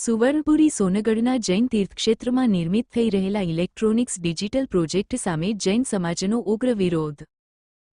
સુવર્ણપુરી સોનગઢના જૈન તીર્થક્ષેત્રમાં નિર્મિત થઈ રહેલા ઇલેક્ટ્રોનિક્સ ડિજિટલ પ્રોજેક્ટ સામે જૈન સમાજનો ઉગ્ર વિરોધ.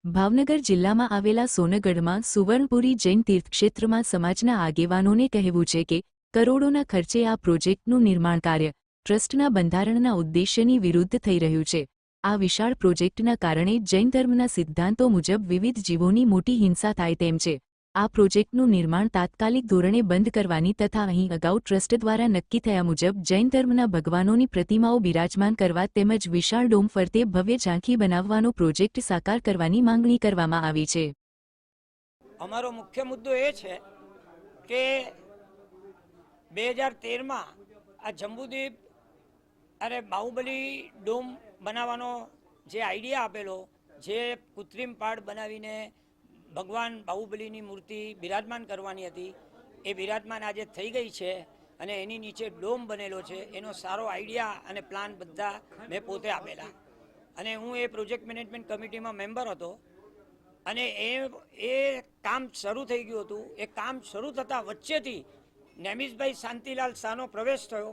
ભાવનગર જિલ્લામાં આવેલા સોનગઢમાં સુવર્ણપુરી જૈન તીર્થક્ષેત્રમાં સમાજના આગેવાનોને કહેવું છે કે, કરોડોના ખર્ચે આ પ્રોજેક્ટનું નિર્માણ કાર્ય, ટ્રસ્ટના બંધારણના ઉદ્દેશ્યની વિરુદ્ધ થઈ રહ્યું છે. આ વિશાળ પ્રોજેક્ટના કારણે જૈન ધર્મના સિદ્ધાંતો મુજબ વિવિધ જીવોની મોટી હિંસા થાય તેમ છે. આ પ્રોજેક્ટનું નિર્માણ તાત્કાલિક ધોરણે બંધ કરવાની તથા અહીં અગાઉ ટ્રસ્ટ દ્વારા નક્કી થયા મુજબ જૈન ધર્મના ભગવાનોની પ્રતિમાઓ બિરાજમાન કરવા તેમજ વિશાળ ડોમ ફરતે ભવ્ય ઝાંખી બનાવવાનો પ્રોજેક્ટ સાકાર કરવાની માંગણી કરવામાં આવી છે. અમારો મુખ્ય મુદ્દો એ છે કે બે હજાર તેરમાં આ જંબુદ્વીપ અરે બાહુબલી ડોમ બનાવવાનો જે આઈડિયા આપેલો, જે કૃત્રિમ પાડ બનાવીને ભગવાન બાહુબલીની મૂર્તિ બિરાજમાન કરવાની હતી. એ બિરાજમાન આજે થઈ ગઈ છે અને એની નીચે ડોમ બનેલો છે. એનો સારો આઈડિયા અને પ્લાન બધા મેં પોતે આપેલા. અને હું એ પ્રોજેક્ટ મેનેજમેન્ટ કમિટીમાં મેમ્બર હતો અને એ એ કામ શરૂ થઈ ગયું હતું. એ કામ શરૂ થતાં વચ્ચેથી નેમિશભાઈ શાંતિલાલ શાહનો પ્રવેશ થયો,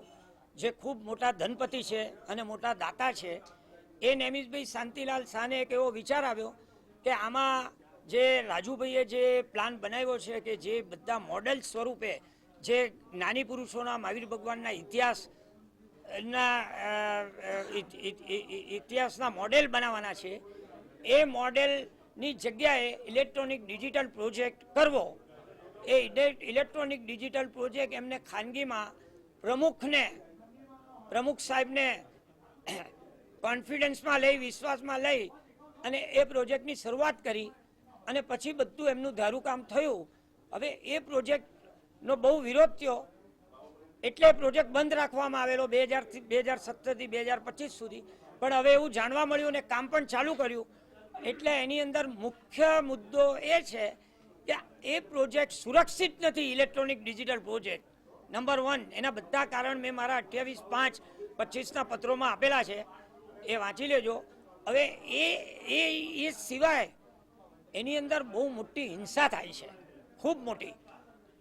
જે ખૂબ મોટા ધનપતિ છે અને મોટા દાતા છે. એ નેમિશભાઈ શાંતિલાલ શાહને એક એવો વિચાર આવ્યો કે આમાં જે રાજુભાઈએ જે પ્લાન બનાવ્યો છે કે જે બધા મોડેલ સ્વરૂપે જે નાની પુરુષોના મહાવીર ભગવાનના ઇતિહાસ ના ઇતિહાસના મોડેલ બનાવવાના છે, એ મોડેલની જગ્યાએ ઇલેક્ટ્રોનિક ડિજિટલ પ્રોજેક્ટ કરવો. એ ઇલેક્ટ્રોનિક ડિજિટલ પ્રોજેક્ટ એમને ખાનગીમાં પ્રમુખને, પ્રમુખ સાહેબને કોન્ફિડન્સમાં લઈ, વિશ્વાસમાં લઈ અને એ પ્રોજેક્ટની શરૂઆત કરી. અને પછી બધું એમનું ધારું કામ થયું. હવે એ પ્રોજેક્ટનો બહુ વિરોધ થયો. એટલે પ્રોજેક્ટ બંધ રાખવામાં આવેલો બે હજારથી બે હજાર સત્તરથી બે હજાર પચીસ સુધી. પણ હવે એવું જાણવા મળ્યું અને કામ પણ ચાલુ કર્યું. એટલે એની અંદર મુખ્ય મુદ્દો એ છે કે એ પ્રોજેક્ટ સુરક્ષિત નથી, electronic digital project. Number one, એના બધા કારણ મેં મારા અઠ્યાવીસ, પાંચ, પચીસના પત્રોમાં આપેલા છે. એ વાંચી લેજો. હવે એ એ સિવાય એની અંદર બહુ મોટી હિંસા થાય છે. ખૂબ મોટી.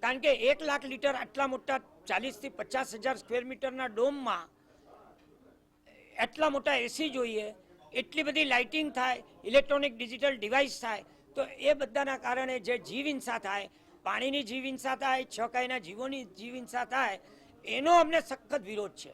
કારણ કે એક લાખ લીટર આટલા મોટા ચાલીસથી પચાસ હજાર સ્ક્વેર મીટરના ડોમમાં એટલા મોટા એસી જોઈએ, એટલી બધી લાઇટિંગ થાય, ઇલેક્ટ્રોનિક ડિજિટલ ડિવાઇસ થાય, તો એ બધાના કારણે જે જીવ હિંસા થાય, પાણીની જીવ હિંસા થાય, છ કાયના જીવોની જીવ હિંસા થાય, એનો અમને સખત વિરોધ છે.